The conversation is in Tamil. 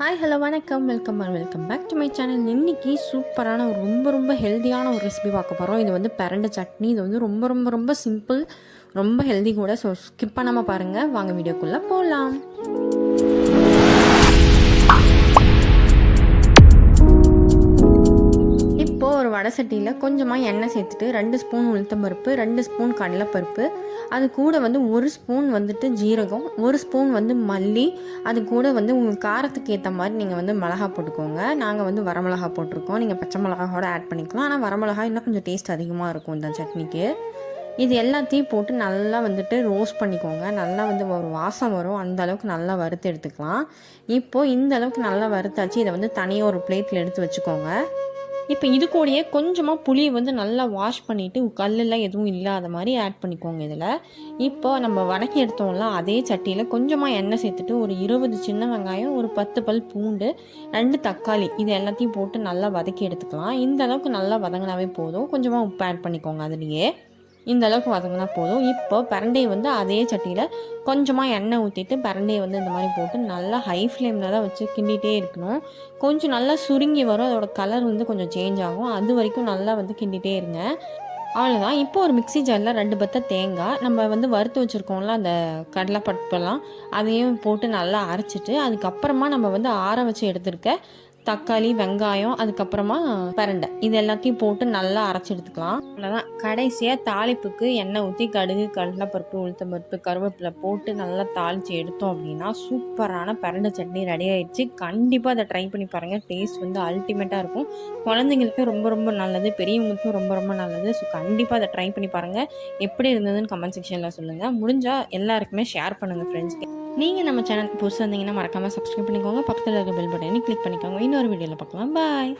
ஹாய் ஹலோ வணக்கம். Welcome and welcome back to my channel இன்றைக்கி சூப்பரான ஒரு ரொம்ப ரொம்ப ஹெல்த்தியான ஒரு ரெசிபி பார்க்க போகிறோம் இது வந்து பரண்ட சட்னி. இது வந்து ரொம்ப ரொம்ப ரொம்ப சிம்பிள் ரொம்ப ஹெல்தி கூட. ஸோ ஸ்கிப் பண்ணாமல் பாருங்கள் வாங்க வீடியோக்குள்ளே போகலாம் ஒரு வடை சட்டியில் கொஞ்சமாக எண்ணெய் சேர்த்துட்டு ரெண்டு ஸ்பூன் உளுத்தம் பருப்பு ரெண்டு ஸ்பூன் கடலைப்பருப்பு. அது கூட வந்து ஒரு ஸ்பூன் வந்துட்டு ஜீரகம் ஒரு ஸ்பூன் வந்து மல்லி. அது கூட வந்து உங்கள் காரத்துக்கு ஏற்ற மாதிரி நீங்கள் வந்து மிளகா போட்டுக்கோங்க. நாங்கள் வந்து வரமிளகா போட்டிருக்கோம். நீங்கள் பச்சை மிளகாவோட ஆட் பண்ணிக்கலாம். ஆனால் வரமிளகா இன்னும் கொஞ்சம் டேஸ்ட் அதிகமாக இருக்கும் இந்த சட்னிக்கு. இது எல்லாத்தையும் போட்டு நல்லா வந்துட்டு ரோஸ்ட் பண்ணிக்கோங்க. நல்லா வந்து ஒரு வாசம் வரும். அந்த அளவுக்கு நல்லா வறுத்து எடுத்துக்கலாம். இப்போது இந்த அளவுக்கு நல்லா வறுத்தாச்சு. இதை வந்து தனியாக ஒரு பிளேட்டில் எடுத்து வச்சுக்கோங்க. இப்போ இது கூடயே கொஞ்சமாக புளியை வந்து நல்லா வாஷ் பண்ணிவிட்டு கல்லெல்லாம் எதுவும் இல்லாத மாதிரி ஆட் பண்ணிக்கோங்க இதில். இப்போ நம்ம வடக்கி எடுத்தோம்ல அதே சட்டியில் கொஞ்சமாக எண்ணெய் சேர்த்துட்டு ஒரு இருபது சின்ன வெங்காயம் ஒரு பத்து பல் பூண்டு ரெண்டு தக்காளி இது எல்லாத்தையும் போட்டு நல்லா வதக்கி எடுத்துக்கலாம். இந்த அளவுக்கு நல்லா வதங்கினாவே போதும். கொஞ்சமாக உப்பு ஆட் பண்ணிக்கோங்க அதுலேயே. இந்த அளவுக்கு வதங்கினா போதும். இப்போ பரண்டையை வந்து அதே சட்டியில் கொஞ்சமாக எண்ணெய் ஊற்றிட்டு பரண்டையை வந்து இந்த மாதிரி போட்டு நல்லா ஹை ஃப்ளேமில் தான் வச்சு கிண்டிகிட்டே இருக்கணும். கொஞ்சம் நல்லா சுருங்கி வரும். அதோட கலர் வந்து கொஞ்சம் சேஞ்ச் ஆகும். அது வரைக்கும் நல்லா வந்து கிண்டிகிட்டே இருங்க. அவ்வளோதான் இப்போ ஒரு மிக்சி ஜாரில் ரெண்டு பத்த தேங்காய் நம்ம வந்து வறுத்து வச்சுருக்கோம்ல அந்த கடலை பருப்பெல்லாம் அதையும் போட்டு நல்லா அரைச்சிட்டு அதுக்கப்புறமா நம்ம வந்து ஆற வச்சு எடுத்துருக்க தக்காளி வெங்காயம் அதுக்கப்புறமா பரண்டை. இது எல்லாத்தையும் போட்டு நல்லா அரைச்சி எடுத்துக்கலாம் அவ்வளோதான் கடைசியாக தாளிப்புக்கு எண்ணெய் ஊற்றி கடுகு கடலைப்பருப்பு உளுத்தம்பருப்பு கருவேப்பிலை போட்டு நல்லா தாளித்து எடுத்தோம் அப்படின்னா சூப்பரான பரண்டை சட்னி ரெடி ஆயிடுச்சு. கண்டிப்பாக அதை ட்ரை பண்ணி பாருங்கள் டேஸ்ட் வந்து அல்டிமேட்டாக இருக்கும். குழந்தைங்களுக்கும் ரொம்ப ரொம்ப நல்லது. பெரியவங்களுக்கும் ரொம்ப ரொம்ப நல்லது. ஸோ கண்டிப்பாக அதை ட்ரை பண்ணி பாருங்கள் எப்படி இருந்ததுன்னு கமெண்ட் செக்ஷனில் சொல்லுங்கள் முடிஞ்சால் எல்லாருக்குமே ஷேர் பண்ணுங்கள் ஃப்ரெண்ட்ஸ்க்கு நீங்கள் நம்ம சேனலுக்கு புதுசாக இருந்தீங்கன்னா மறக்காமல் சப்ஸ்கிரைப் பண்ணிக்கோங்க. பக்கத்தில் இருக்க பெல் பட்டனை கிளிக் பண்ணிக்கோங்க. இன்னொரு வீடியோவில் பார்க்கலாம். பாய்